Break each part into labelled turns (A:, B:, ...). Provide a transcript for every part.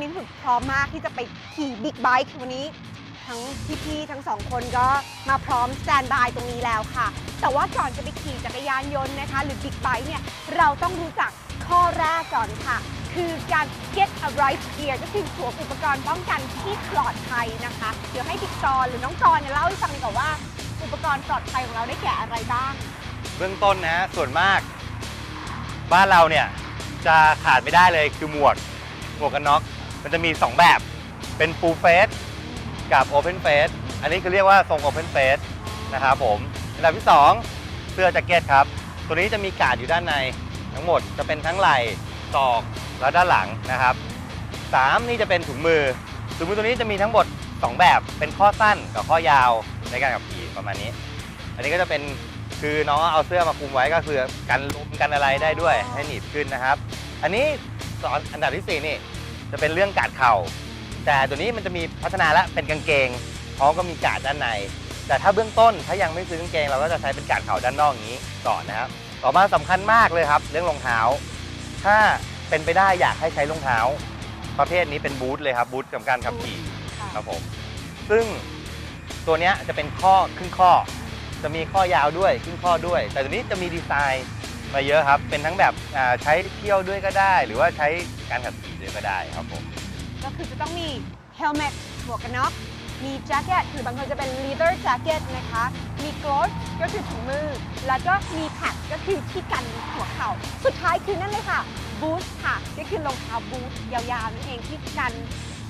A: นี้พี่ฝึกพร้อมมากที่จะไปขี่บิ๊กไบค์วันนี้ ทั้งพี่ๆทั้งสองคนก็มาพร้อมสแตนบายตรงนี้แล้วค่ะ แต่ว่าก่อนจะไปขี่จักรยานยนต์นะคะ หรือบิ๊กไบค์เนี่ยเราต้องรู้จักข้อแรกก่อนค่ะ คือการ get a right gear ก็คือสวมอุปกรณ์ป้องกันที่ปลอดภัยนะคะ เดี๋ยวให้พี่กรณ์หรือน้องกรเนี่ยเล่าให้ฟังดีกว่าว่า อุปกรณ์ปลอดภัยของเราได้แก่อะไรบ้าง
B: เบื้องต้นนะส่วนมาก บ้านเราเนี่ยจะขาดไม่ได้เลยคือหมวก วกกันน็อกมันจะมี 2 แบบ เป็น full face กับ open face อันนี้คือเรียกว่าทรง open face นะครับผมอันดับที่ 2 เสื้อแจ็คเก็ตครับ ตัวนี้จะมีกาดอยู่ด้านในทั้งหมดจะเป็นทั้งไหล่ศอกและด้านหลังนะครับ 3 นี่จะเป็นถุงมือ ถุงมือตัวนี้จะมีทั้งหมด 2 แบบ เป็นข้อสั้นกับข้อยาวในการขับขี่ประมาณนี้ อันนี้ก็จะเป็นคือน้องเอาเสื้อมาคลุมไว้ก็คือกันลมกันอะไรได้ด้วยให้หนีบขึ้นนะครับ อันนี้ สอนอันดับที่สี่นี่ จะเป็นเรื่องกาดเข่า แต่ตัวนี้มันจะมีพัฒนาแล้วเป็นกางเกงพร้อมก็มีกาดด้านใน แต่ถ้าเบื้องต้นถ้ายังไม่ซื้อกางเกง เราก็จะใช้เป็นกาดเข่าด้านนอกอย่างนี้ก่อนนะครับ ต่อมาสำคัญมากเลยครับ เรื่องรองเท้า ถ้าเป็นไปได้อยากให้ใช้รองเท้า ประเภทนี้เป็นบูทเลยครับบูทกับการขับขี่ครับผมซึ่งตัวเนี้ยจะเป็นข้อครึ่งข้อ จะมีข้อยาวด้วยครึ่งข้อด้วย แต่ตัวนี้จะมีดีไซน์ มาเยอะครับ เป็นทั้งแบบอ่าใช้เที่ยวด้วยก็ได้ หรือว่าใช้การขับขี่ด้วยก็ได้ครับผม
A: ก็คือจะต้องมี helmet หมวกกันน็อกมีแจ็คเก็ตคือบางคนจะเป็น leather jacket นะคะ มี gloves ก็คือถุงมือ แล้วก็มี pad ก็คือที่กันหัวเข่า สุดท้ายคือนั่นเลยค่ะ boot ค่ะ ก็คือรองเท้าบูทยาวๆนั่นเองที่กัน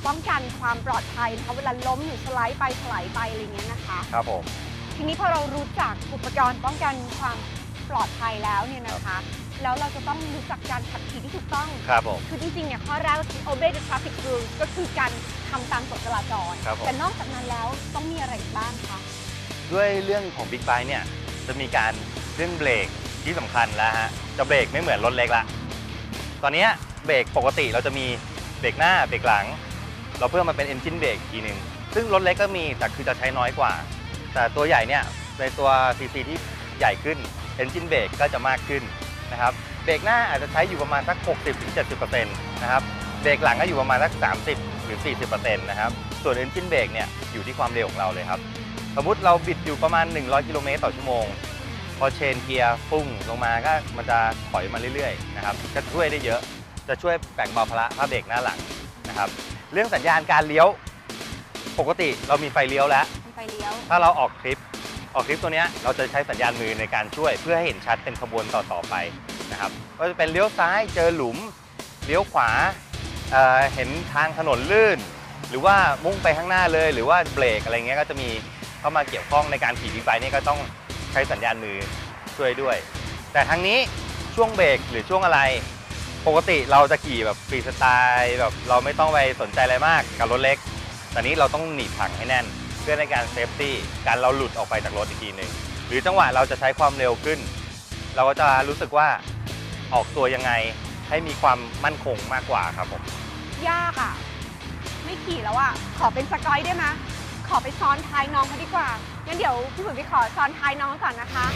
A: ป้องกันความปลอดภัยนะคะ เวลาล้มหรือสไลด์ไปถลายไปอะไรอย่างเงี้ยนะคะ
B: ครับผม
A: ทีนี้พอเรารู้จักอุปกรณ์ป้องกันความ ปลอดภัยแล้วเนี่ยนะคะ แล้วเราจะต้องรู้จักการขับขี่ที่ถูกต้อง
B: ครับผม
A: คือจริงๆเนี่ยข้อแรกก็คือ obey the traffic rules ก็คือการทำตามกฎจราจร
B: ครับผม
A: แต่นอกจากนั้นแล้วต้องมีอะไรอีกบ้างคะ
B: ด้วยเรื่องของบิ๊กไบค์เนี่ยจะมีการเรื่องเบรกที่สำคัญแล้วฮะจะเบรกไม่เหมือนรถเล็กละ ตอนเนี้ยเบรกปกติเราจะมีเบรกหน้าเบรกหลัง เราเพิ่มมาเป็น engine brake อีกทีหนึ่งซึ่งรถเล็กก็มีแต่คือจะใช้น้อยกว่า แต่ตัวใหญ่เนี่ยในตัว CC ที่ใหญ่ขึ้น engine brake ก็จะมากขึ้นนะครับเบรกหน้าอาจจะใช้อยู่ประมาณสัก 60-70%นะครับเบรกหลังก็อยู่ประมาณสัก 30 หรือ 40%นะครับส่วน engine brake เนี่ยอยู่ที่ความเร็วของเราเลยครับสมมติเราบิดอยู่ประมาณ 100 กิโลเมตรต่อชั่วโมง พอเชนเกียร์พุ่งลงมาก็มันจะถอยมาเรื่อยๆนะครับจะช่วยได้เยอะจะช่วยแบ่งเบาภาระผ้าเบรกหน้าหลังนะครับเรื่องสัญญาณการเลี้ยว ปกติเรามีไฟเลี้ยวแล้ว
A: มีไฟเลี้ยว
B: ถ้าเราออกคลิป ออกคลิปตัวนี้เราจะใช้สัญญาณมือในการช่วย เพื่อให้เห็นชัดเป็นขบวนต่อๆไปนะครับก็จะเป็นเลี้ยวซ้ายเจอหลุมเลี้ยวขวาเเห็นทางถนนลื่น หรือว่ามุ่งไปข้างหน้าเลย หรือว่าเบรกอะไรเงี้ยก็จะมีเข้ามาเกี่ยวข้องในการขี่บิ๊กไบค์นี่ก็ต้องใช้สัญญาณมือช่วยด้วย แต่ทางนี้ช่วงเบรกหรือช่วงอะไร ปกติเราจะขี่แบบฟรีสไตล์แบบเราไม่ต้องไปสนใจอะไรมากกับรถเล็ก แต่นี้เราต้องหนีบถังให้แน่น เพื่อในการเซฟตี้การเราหลุดออกไปจากรถอีกทีหนึ่งหรือจังหวะเราจะใช้ความเร็วขึ้น เราก็จะรู้สึกว่าออกตัวยังไงให้มีความมั่นคงมากกว่าครับผม
A: ยากอะ ไม่ขี่แล้วอะ ขอเป็นสกอยได้ไหมขอไปซ้อนท้ายน้องเขาดีกว่างั้นเดี๋ยวพี่ฝึกไปขอซ้อนท้ายน้องก่อนนะคะ